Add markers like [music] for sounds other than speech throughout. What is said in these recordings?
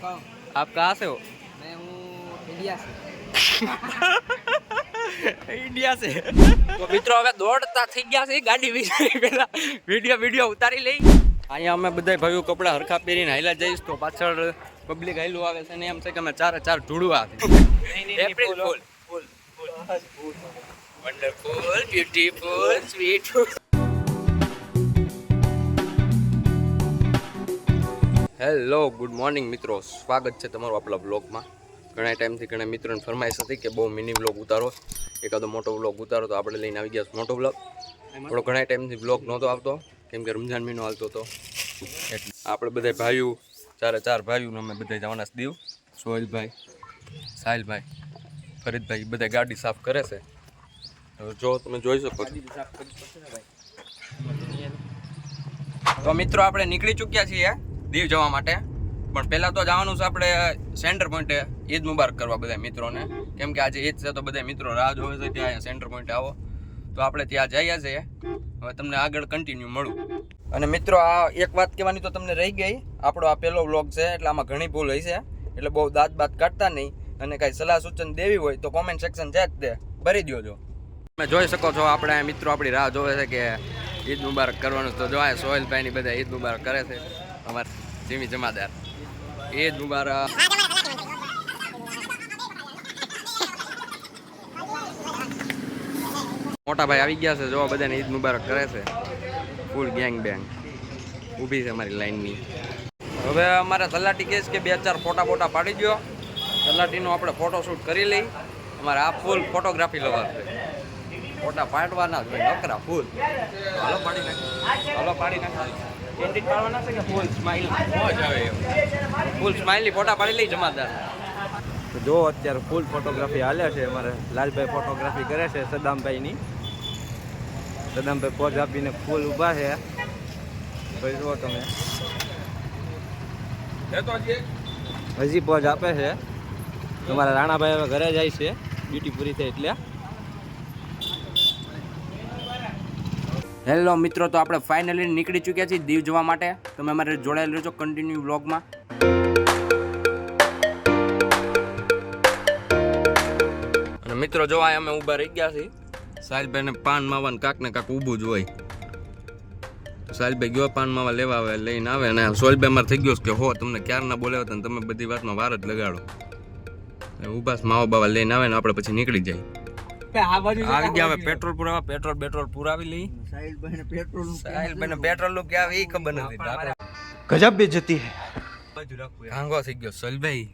कहो आप कहाँ से हो मैं हूँ इंडिया से [laughs] ઇન્ડિયા છે તો મિત્રો હવે દોડતા થઈ ગયા છે ગાડી વિશે પેલા વિડીયો વિડીયો ઉતારી લઈ અહીંયા અમે બધા ભાઈઓ કપડા હરખા પહેરીને હાઈલા જઈશ તો પાછળ પબ્લિક હાઈલું આવે છે ને એમ છે કે અમે ચારે ચાર ઢૂળવા April fool wonderful beautiful sweet hello good morning મિત્રો. સ્વાગત છે તમારું આપણા બ્લોગમાં ઘણા ટાઈમથી ઘણા મિત્રોને ફરમાઈશ હતી કે બહુ મિની બ્લોગ ઉતારો. એકાદો મોટો બ્લોગ ઉતારો તો આપણે લઈને આવી ગયા મોટો બ્લોગ થોડો ઘણા ટાઈમથી બ્લોગ નહોતો આવતો કેમ કે રમઝાન મહિનો હાલતો હતો. એટલે આપણે બધા ભાઈઓ ચારે ચાર ભાઈઓને અમે બધા જવાના દીવ. સોહેલભાઈ સાહિલભાઈ ફરીદભાઈ બધા ગાડી સાફ કરે છે. હવે જો તમે જોઈ શકો છો. તો મિત્રો આપણે નીકળી ચૂક્યા છીએ દીવ જવા માટે. પણ પહેલાં તો જવાનું છે આપણે સેન્ટર પોઈન્ટે ઈદ મુબારક કરવા બધા મિત્રોને. કેમ કે આજે ઈદ છે તો બધા મિત્રો રાહ જોવે છે ત્યાં સેન્ટર પોઈન્ટે આવો. તો આપણે ત્યાં જઈએ છીએ. હવે તમને આગળ કન્ટિન્યુ મળું. અને મિત્રો, આ એક વાત કહેવાની તો તમને રહી ગઈ. આપણો આ પહેલો વ્લોગ છે, એટલે આમાં ઘણી ભૂલ છે. એટલે બહુ દાંત બાત કાઢતા નહીં. અને કાંઈ સલાહ સૂચન દેવી હોય તો કોમેન્ટ સેક્શન છે જ તે ભરી દો તમે જોઈ શકો છો, આપણે મિત્રો આપણી રાહ જોવે છે કે ઈદ મુબારક કરવાનું તો જો સોહેલભાઈની સોહેલભાઈ બધા ઈદ મુબારક કરે છે. અમાર જીમી જમાદાર. ઈદ મુબારક. મોટા ભાઈ આવી ગયા છે જો, બધાને ઈદ મુબારક કરે છે. ફૂલ ગેંગ બેંગ ઊભી છે અમારી લાઈનની હવે અમારે તલાટી કહે છે કે બે ચાર ફોટા ફોટા પાડી દો તલાટીનો આપણે ફોટોશૂટ કરી લઈ. અમારે આ ફૂલ ફોટોગ્રાફી લવા છે. ફોટા પાડવાના જ નકરા ફૂલ હાલો, પાડી નાખ. હાલો, પાડી નાખ. કેન્ડિડ પાડવાના છે કે ફૂલ સ્માઈલ? મોજ આવે એમ. ફૂલ સ્માઈલની ફોટા પાડી લઈ જમાદાર. તો જો અત્યારે ફૂલ ફોટોગ્રાફી હાલે છે અમારે લાલભાઈ ફોટોગ્રાફી કરે છે સદામભાઈની. સદામભાઈ પોઝ આપીને ફૂલ ઊભા છે. ભાઈ જુઓ તમે. હજી પોઝ આપે છે. તમારા રાણાભાઈ હવે ઘરે જાય છે. ડ્યુટી પૂરી થઈ એટલે. હેલો મિત્રો તો આપણે ફાઇનલી નીકળી ચૂક્યા છીએ દીવ જવા માટે. તમે અમારે જોડાયેલ રહેજો કન્ટિન્યુ બ્લોગમાં અને મિત્રો જો આ અમે ઊભા રહી ગયા છીએ સાહિલભાઈને પાન માવા કાક ને કાક ઊભું જ હોય. સાહિલભાઈ ગયો પાન માવા લેવા આવે લઈને આવે અને સોહિલભાઈ અમારે થઈ ગયો કે હો તમને ક્યારના બોલાવ્યા હતા ને તમે બધી વાતમાં વાર જ લગાડો. છે માવા બાવા લઈને આવે ને આપણે પછી નીકળી જાય. આવી ગયા હવે પેટ્રોલ પુરાવા પેટ્રોલ પેટ્રોલ પુરાવી લઈ. સાહિલભાઈને પેટ્રોલનું ક્યાં એ ખબર નથી ગજબ બે જતી હે કાંગો થઈ ગયો સલભાઈ.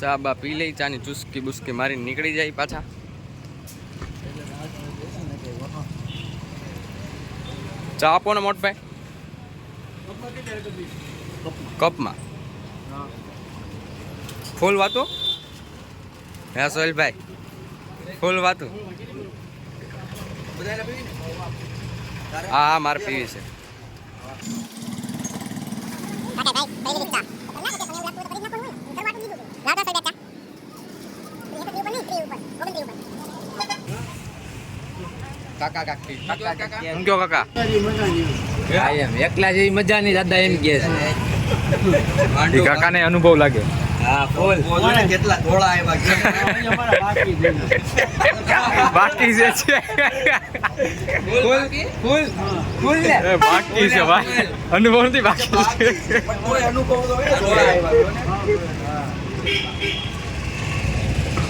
ચા બા પી લઈ ચાની ચુસ્કી બુસ્કી મારીને નીકળી જાય પાછા. ચા આપો ને મોટભાઈ. કપમાં. ફૂલ વાતો? હે સોહેલભાઈ ફૂલ વાતું. હા હા મારે પીવી છે. કાકા કાકી. કાકા એકલા જેવી મજા નહીં દાદા એમ કે છે. કાકાને અનુભવ લાગે. કેટલા થોડા બાકી જે છે. ફૂલ ફૂલ ફૂલ બાકી છે ભાઈ. અનુભવ નથી બાકી છે.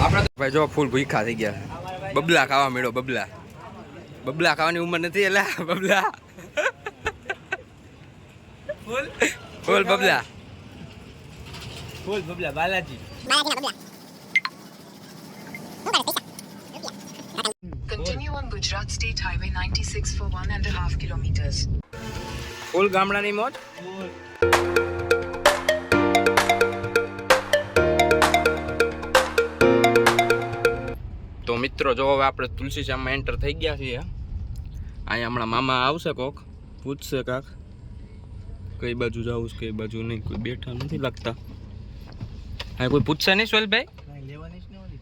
આપણે તો ભાઈ જો ફૂલ ભૂખા થઈ ગયા. બબલા ખાવા મેળો બબલા. બબલા ખાવાની ઉંમર નથી એટલે બબલા. ફૂલ ફૂલ બબલા. ફૂલ બબલા Balaji. Continue on Gujarat State Highway 96 for one and a half kilometers. ફૂલ ગામડાની મોજ? તો મિત્રો જો હવે આપણે તુલસી શ્યામમાં એન્ટર થઈ ગયા છીએ. અહીંયા હમણાં મામા આવશે કોક. પૂછશે કાક. કઈ બાજુ જવું છે કઈ બાજુ નહીં કોઈ બેઠા નથી લાગતા. હા કોઈ પૂછશે નહીં સોહેલભાઈ? લેવાની જ નહોતી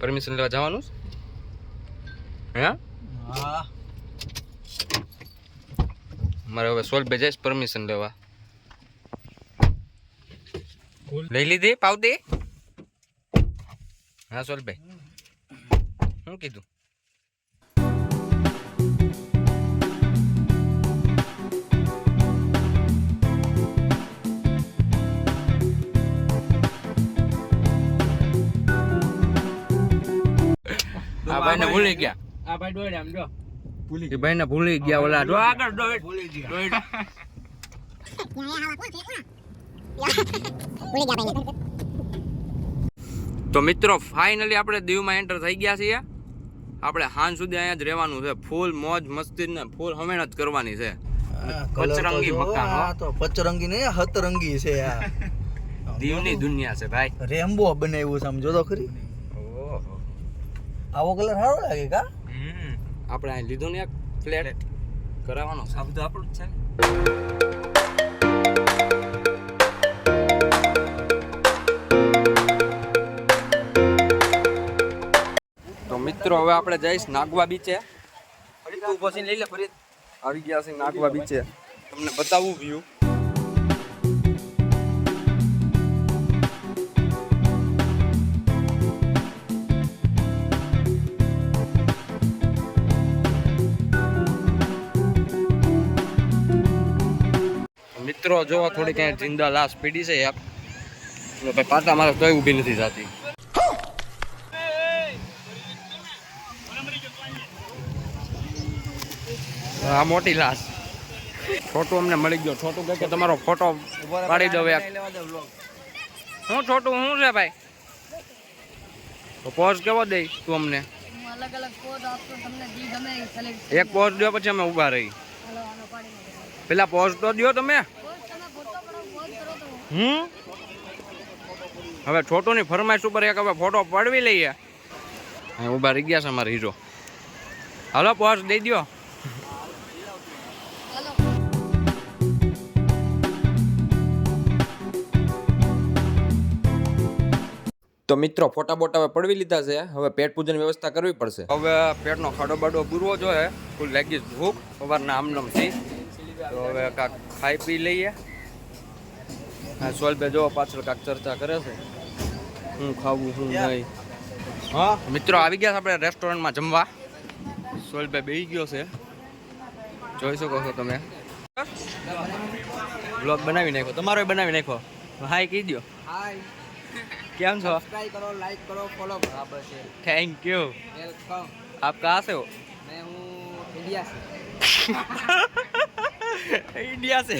પરમિશન લેવા જવાનું હે? હા. મારે હવે સોહેલભાઈ જઈશ પરમિશન લેવા. લઈ લીધી પાવતી? હા સોહેલભાઈ. શું કીધું? આ ભાઈને ભૂલી ગયા. આ ભાઈ ડોય આમ જો. એ ભાઈને ભૂલી ગયા. ઓલા જો આગળ ડોઈટ દોડ. તો મિત્રો ફાઇનલી આપણે દીવમાં એન્ટર થઈ ગયા છીએ. આપણે હાંજ સુધી અહીંયા જ રહેવાનું છે. ફૂલ મોજ મસ્તી ને ફૂલ હમેણ જ કરવાની છે. પચરંગી મકાન તો પચરંગી નહીં હતરંગી છે આ. દીવની દુનિયા છે ભાઈ. રેમ્બો બનાવ્યું છે આમ જો તો ખરી? આવો કલર સારો લાગે કા? આપણે અહીં લીધો ને એક ફ્લેટ કરાવવાનો આ બધું આપણું જ છે તો મિત્રો હવે આપણે જઈશ નાગવા બીચે ફરી તું પછી લઈ લે ફરી આવી ગયા છે નાગવા બીચે તમને બતાવું વ્યૂ મિત્રો, જોવા થોડી ક્યાંય જિંદા લાશ પીડી છે યાર. ભાઈ પાટા મારે તોય ઊભી નથી થતી. આ મોટી લાશ. છોટું અમને મળી ગયો. છોટું કહે કે તમારો ફોટો પાડી દો એક હું છોટું? શું છે ભાઈ? તો પોઝ કેવો દે તું અમને? એક પોઝ દો પછી અમે ઊભા રહી. પેલા પોઝ તો દો તમે પોઝ તમે ફોટો પડો પોઝ કરો તો હમ? હવે છોટુની ફરમાઈશ ઉપર એક હવે ફોટો પાડવી લઈએ. અહીં ઊભા રહી ગયા છે અમારા હીરો. હાલો પોઝ દઈ દો તો મિત્રો ફોટા બોટા હવે પડવી લીધા છે. હવે પેટ પૂજન વ્યવસ્થા કરવી પડશે. હવે પેટનો ખાડો બાડો પૂરવો જોઈએ. ફૂલ લાગી ભૂખ. સવારના આમનમથી તો હવે કાંક ખાઈ પી લઈએ. હા સોલબે જો પાછળ કાંક ચર્ચા કરે છે શું ખાવું શું નહીં હા મિત્રો આવી ગયા છે આપણે રેસ્ટોરન્ટમાં જમવા સોલબે બેસી ગયો છે જોઈ શકો છો તમે બ્લોગ બનાવી નાખો તમારો બનાવી નાખો હાય કહી દો હાય કેમ છો સબસ્ક્રાઇબ કરો લાઈક કરો ફોલો કરો બરાબર છે थैंक यू વેલકમ आप कहाँ से हो मैं हूँ इंडिया से इंडिया से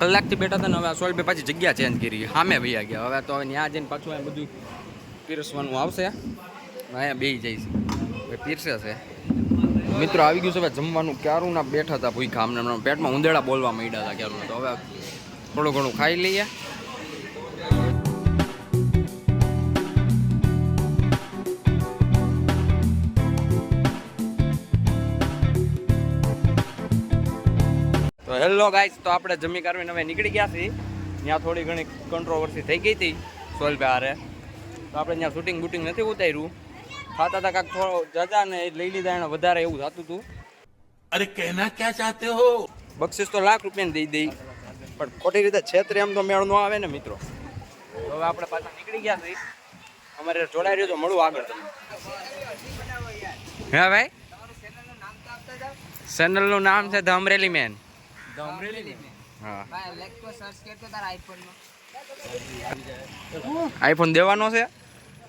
કલાકથી બેઠા હતા ને હવે સોલ બે પાછી જગ્યા ચેન્જ કરી. સામે ભાઈ ગયા. હવે તો હવે ત્યાં જઈને પાછું આ બધું પીરસવાનું આવશે. અહીંયા બે જઈશ પીરસે છે. મિત્રો આવી ગયું છે હવે જમવાનું. ક્યારું ના બેઠા હતા આમને હમણાં પેટમાં ઉંદેડા બોલવા માંડ્યા હતા ક્યારું તો હવે થોડું ઘણું ખાઈ લઈએ. હેલો ગાઈસ તો આપણે જમી કારવીને હવે નીકળી ગયા છીએ. ત્યાં થોડી ઘણી કંટ્રોવર્સી થઈ ગઈ હતી સોલભાઈ હારે તો આપણે ત્યાં શૂટિંગ બૂટિંગ નથી ઉતાર્યું. ખાતા હતા કાંક થોડો જજા ને લઈ લીધા એને વધારે એવું થતું હતું. અરે કહેના ક્યાં ચાહતે હો? બક્ષિસ તો લાખ રૂપિયાને દઈ દઈ. પણ ખોટી રીતે છેતરે એમ તો મેળ ન આવે ને મિત્રો. તો હવે આપણે પાછા નીકળી ગયા છીએ. અમારે જોડાઈ રહ્યો તો મળું આગળ હે ભાઈ? ચેનલનું નામ છે ધ અમરેલી મેન હા. ભાઈ લેક પર સર્ચ કરતો તારા આઈફોનમાં આઈફોન દેવાનો છે?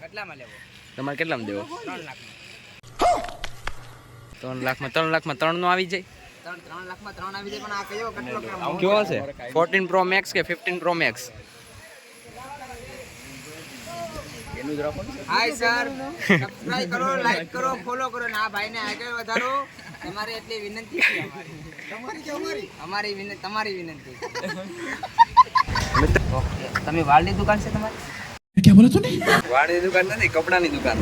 કેટલામાં લેવો? તમારે કેટલામાં દેવો? ત્રણ લાખ ત્રણ લાખમાં ત્રણ લાખમાં ત્રણ નો આવી જાય? ત્રણ ત્રણ લાખમાં ત્રણ આવી જાય પણ આ કયો કેટલો કેવો છે? ફોર્ટીન પ્રો મેક્સ કે fifteen pro max hi sir subscribe કરો લાઈક કરો ફોલો કરો. ને આ ભાઈને આગળ વધારો. તમારી એટલી વિનંતી છે અમારી. કે અમારી? અમારી વિનંતી તમારી વિનંતી. તમે વાળની દુકાન છે તમારી? વાળની દુકાન નથી કપડાની દુકાન.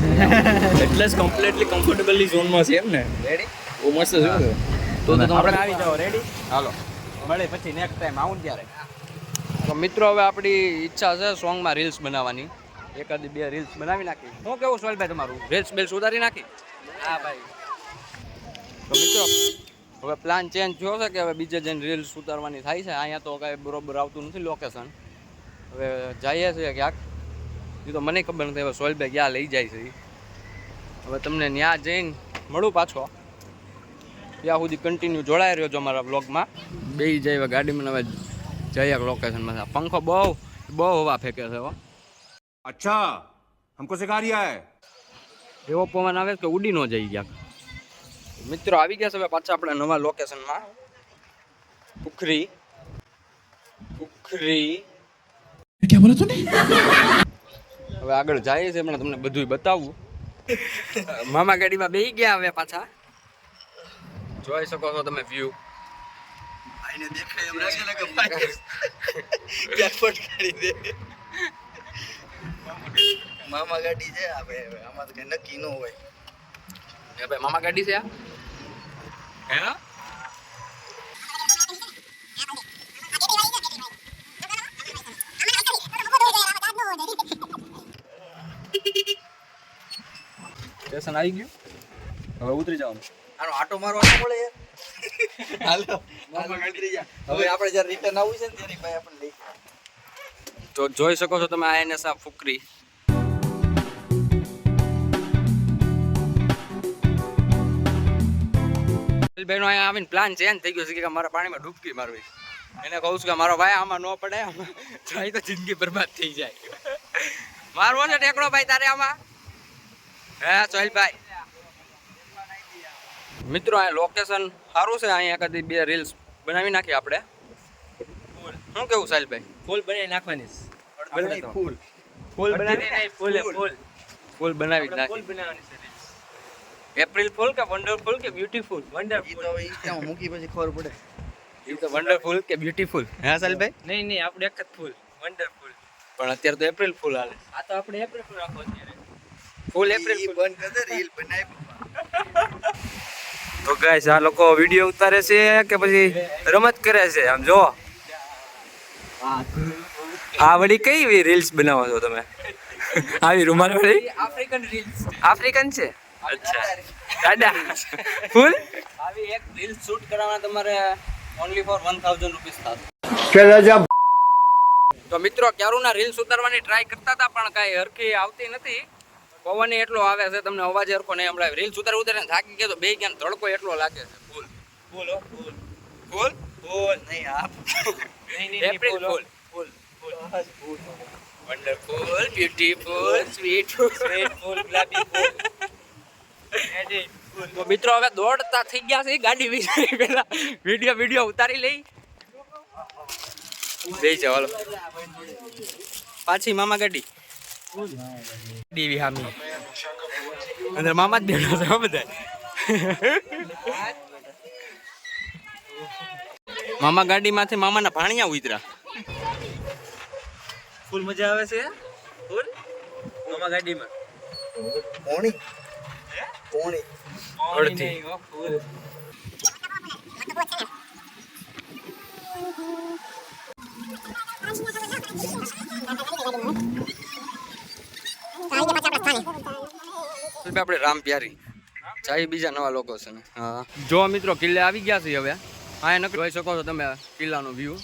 એટલે જ કમ્પ્લીટલી કમ્ફર્ટેબલી ઝોનમાં છે એમ ને? રેડી બહુ મસ્ત છે તો તો આપણે આવી જાઓ રેડી હાલો. મળે પછી નેક્સ્ટ ટાઈમ આવું ત્યારે તો મિત્રો હવે આપણી ઈચ્છા છે સોંગમાં રીલ્સ બનાવવાની. એકાદી બે રીલ્સ બનાવી નાખી. શું કેવું સોહેલભાઈ તમારું? રીલ્સ બેલ્સ ઉતારી નાખી. હા ભાઈ. તો મિત્રો હવે પ્લાન ચેન્જ થયો છે કે હવે બીજે જઈને રીલ્સ ઉતારવાની થાય છે. અહીંયા તો કાંઈ બરોબર આવતું નથી લોકેશન હવે જઈએ છીએ ક્યાંક. એ તો મને ખબર નથી હવે સોહેલભાઈ ક્યાં લઈ જાય છે હવે તમને ત્યાં જઈને મળું પાછો. ત્યાં સુધી કન્ટિન્યુ જોડાઈ રહ્યો છો અમારા બ્લોગમાં બે જાય હવે ગાડીમાં હવે જઈએ લોકેશનમાં પંખો બહુ બહુ હવા ફેંકે છે હો. અચ્છા હમકો સિખા રહ્યા હે એવો પવન આવે કે ઉડી ન જઈ ગયા મિત્રો આવી ગયા છે હવે પાછા આપણે નવા લોકેશનમાં પુખરી પુખરી ક્યાં બોલા તું હવે આગળ જાય છે હમણાં તમને બધું બતાવું. મામા ગાડીમાં બેહી ગયા હવે પાછા. જોઈ શકો છો તમે વ્યૂ આઈને દેખાય એમ લાગે કે ક્યાં [laughs] ફટકારી દે. મામા ગાડી છે આપણે આમાં તો કઈ નક્કી ન હોય. એ ભાઈ મામા ગાડી છે આ? હે? સ્ટેશન આવી ગયું? હવે ઉતરી જવાનું. આનો આટો મારવા ન પડે યાર. હાલો. મામા ગાડી જા. હવે આપણે જ્યારે રિટર્ન આવવું છે ને ત્યારે ભાઈ આપણે લઈ તો જોઈ શકો છો તમે આ એનએસ આ ફુકરી. અહીંયા આવીને પ્લાન ચેન્જ થઈ ગયો છે કે મારા પાણીમાં ડૂબકી મારવી. એને કહું છું કે મારો ભાઈ આમાં ન પડે જાય તો જિંદગી બરબાદ થઈ જાય. મારવો છે ટેકડો ભાઈ તારે આમાં? હે સોહેલભાઈ. મિત્રો અહીંયા લોકેશન સારું છે અહીંયા કદી બે રીલ્સ બનાવી નાખીએ આપણે. શું કેવું સાહેલભાઈ? ફૂલ બનાવી નાખવાની ફૂલ. ફૂલ બનાવી ફૂલ ફૂલ. ફૂલ બનાવી નાખી. બનાવવાની છે. એપ્રિલ ફૂલ કે વન્ડરફુલ કે બ્યુટીફુલ ઈ તો ઈ ત્યાં મૂકી પછી ખબર પડે. એ તો વન્ડરફુલ કે બ્યુટીફુલ હા સાલભાઈ નહીં નહીં આપણે એક જ ફૂલ વન્ડરફુલ પણ અત્યારે તો એપ્રિલ ફૂલ હાલે. આ તો આપણે એપ્રિલ ફૂલ રાખો અત્યારે. ફૂલ એપ્રિલ ફૂલ બંધ કરી દે રીલ બનાવી તો ગાઈસ આ લોકો વીડિયો ઉતારે છે કે પછી રમત કરે છે? આમ જો આ વળી કઈ રીલ્સ બનાવો છો તમે? [laughs] આવી રૂમાલ વળી? આફ્રિકન રીલ્સ આફ્રિકન છે? અચ્છા. [laughs] દાદા ફૂલ? આવી એક રીલ શૂટ કરવાના તમારે only for one thousand rupees થશે તો મિત્રો ક્યારુના રીલ્સ ઉતારવાની ટ્રાય કરતા હતા પણ કાંઈ હરખી આવતી નથી. પવન એટલો આવે છે તમને અવાજ હરખો નહીં હમણાં રીલ્સ ઉતાર ઉતારીને થાકી ગયો તો બે ક્યાં તડકો એટલો લાગે છે. ફૂલ. ફૂલ ફૂલ. ફૂલ? ફૂલ. નહીં આપ નહીં નહીં April fool fool. Wonderful beautiful sweet sweet ફૂલ ગુલાબી ફૂલ. તો મિત્રો હવે દોડતા થઈ ગયા છે. ગાડી પેલા વીડિયો વીડિયો ઉતારી લઈ. જઈ છે હાલો પાછી મામા ગાડી. ડીવી હામી અંદર મામા જ બેઠો છે બધા. મામા ગાડીમાંથી મામાના ભાણિયા ઉતરા ફૂલ મજા આવે છે? ફૂલ? મામા ગાડીમાં. પોણી અડધી. હો, આપણે રામ પ્યારી. ચાઈ બીજા નવા લોકો છે ને. હા. જો મિત્રો કિલ્લે આવી ગયા છે હવે. અહીંયા નક્કી જોઈ શકો છો તમે કિલ્લાનો વ્યૂ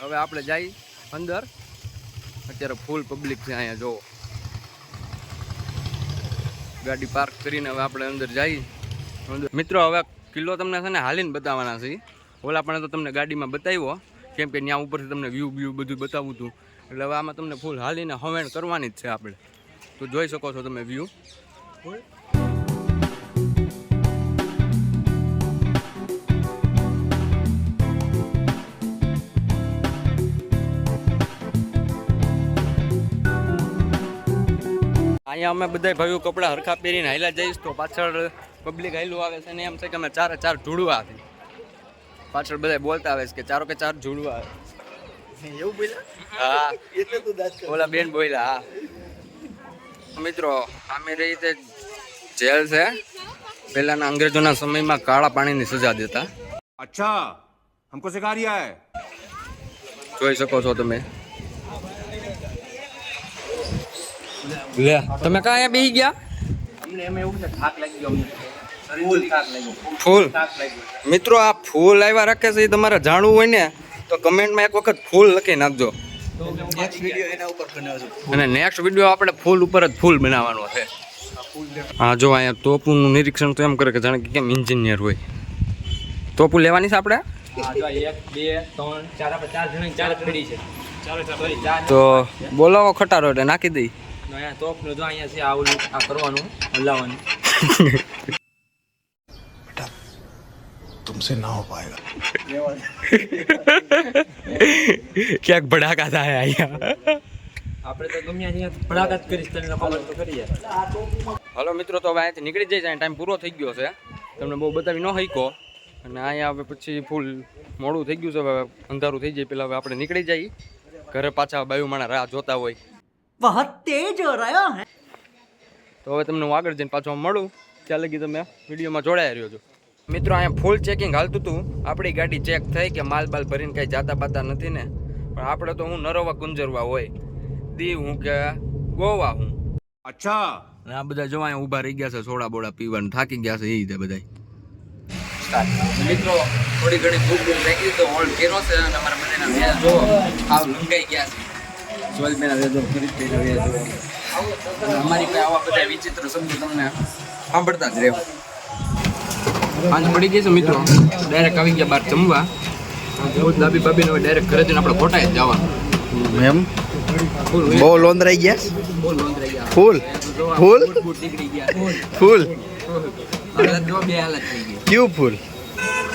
હવે આપણે જઈ અંદર. અત્યારે ફૂલ પબ્લિક છે અહીંયા જો ગાડી પાર્ક કરીને હવે આપણે અંદર જઈએ. મિત્રો, હવે કિલ્લો તમને છે ને હાલીને બતાવવાના છે. ઓલા પણ તો તમને ગાડીમાં બતાવ્યો. કેમ કે ત્યાં ઉપરથી તમને વ્યૂ વ્યૂ બધું બતાવું હતું એટલે હવે આમાં તમને ફૂલ હાલીને હવેણ કરવાની જ છે આપણે. તો જોઈ શકો છો તમે વ્યૂ અહીંયા અમે બધા ભાઈઓ કપડાં હરખા પહેરીને હાલ્યા જઈશ તો પાછળ પબ્લિક હાઈલું આવે છે ને એમ છે કે અમે ચારે ચાર ઝૂડવા આવે પાછળ બધા બોલતા આવે છે કે ચારો કે ચાર ઝૂડવા આવે એવું બોલ્યા? હા. એટલે તું ઓલા બેન બોલ્યા હા. મિત્રો અમે રીતે જેલ છે. પહેલાના અંગ્રેજોના સમયમાં કાળા પાણીની સજા દેતા. અચ્છા હમકો સિખા રહ્યા હે? જોઈ શકો છો તમે. લે. તમે કાં અહીંયા બેહી ગયા? અમને એમ એવું છે થાક લાગી ગયો ફૂલ. મિત્રો આ ફૂલ આવ્યા રાખે છે એ તમારે જાણવું હોય ને તો કમેન્ટમાં એક વખત ફૂલ લખી નાખજો. નેક્સ્ટ વીડિયો એના ઉપર બનાવજો અને નેક્સ્ટ વીડિયો આપણે ફૂલ ઉપર જ ફૂલ બનાવવાનો છે. હા જો અહીંયા તોપુનું નિરીક્ષણ તો એમ કરે કે જાણે કે કેમ એન્જિનિયર હોય. તોપુ લેવાની છે આપણે? તો બોલાવો ખટારો એટલે નાખી દઈ. અહીંયા તોપનું જો અહીંયા છે આવું આ કરવાનું હલાવવાનું. ક્યાંક ભડાકા થાય અહીંયા. આપણે તો ગમે અહીંયા જ કરીશ તને ખબર તો કરી હલો મિત્રો તો હવે અહીંયાથી નીકળી જાય ટાઈમ પૂરો થઈ ગયો છે. તમને બહુ બતાવી ન હઈકો અને અહીંયા હવે પછી ફૂલ મોડું થઈ ગયું છે હવે અંધારું થઈ જાય પેલા હવે આપણે નીકળી જઈએ. ઘરે પાછા બાયુ માણા રાહ જોતા હોય. बहुत तेज हो रहा है તો હવે તમને હું આગળ જઈને પાછો મળું ત્યાં લગી તમે વિડીયોમાં જોડાયા રહ્યો છો મિત્રો અહીંયા ફૂલ ચેકિંગ હાલતું હતું આપણી ગાડી ચેક થઈ કે માલ બાલ ભરીને કાંઈ જાતા બાતા નથી ને પણ આપણે તો હું નરોવા ગુંજરવા હોય દીવ હું કે ગોવા હું अच्छा અને આ બધા જોવા અહીંયા ઊભા રહી ગયા છે સોડા બોડા પીવાનું થાકી ગયા છે એ રીતે બધા મિત્રો થોડી ઘણી ભૂખ ભૂખ લાગી તો હોલ્ડ કર્યો છે અને અમારા બધાના વેજ જો હાવ લંગાઈ ગયા છે સોલબેના વેજો ફરીથી વેજો અને અમારી પાસે આવા બધા વિચિત્ર શબ્દો તમને સાંભળતા જ રહેવા પાંચ પડી ગઈ છે મિત્રો ડાયરેક્ટ આવી ગયા બહાર જમવા દાબી બાબીને હવે ડાયરેક્ટ ઘરે જઈને આપણે ખોટાય જ જવાનું એમ બહુ લોંદરાઈ ગયા ફૂલ ફૂલ ફૂલ ફૂલ નીકળી ગયા ફૂલ હાલત જો બે હાલત થઈ ગઈ ક્યુ ફૂલ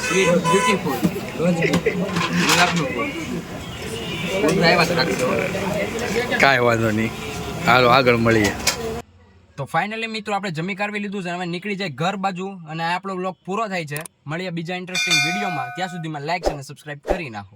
બ્યુટીફુલ ગુલાબનું ફૂલ ફૂલ આવ્યા જ રાખજો કાંઈ વાંધો નહીં. હાલો, આગળ મળીએ. તો ફાઇનલી મિત્રો, આપણે જમી કારવી લીધું છે હવે નીકળી જાય ઘર બાજુ અને આપણો બ્લોગ પૂરો થાય છે. મળીએ બીજા ઇન્ટરેસ્ટિંગ વિડીયોમાં ત્યાં સુધીમાં લાઇક અને સબસ્ક્રાઇબ કરી નાખો.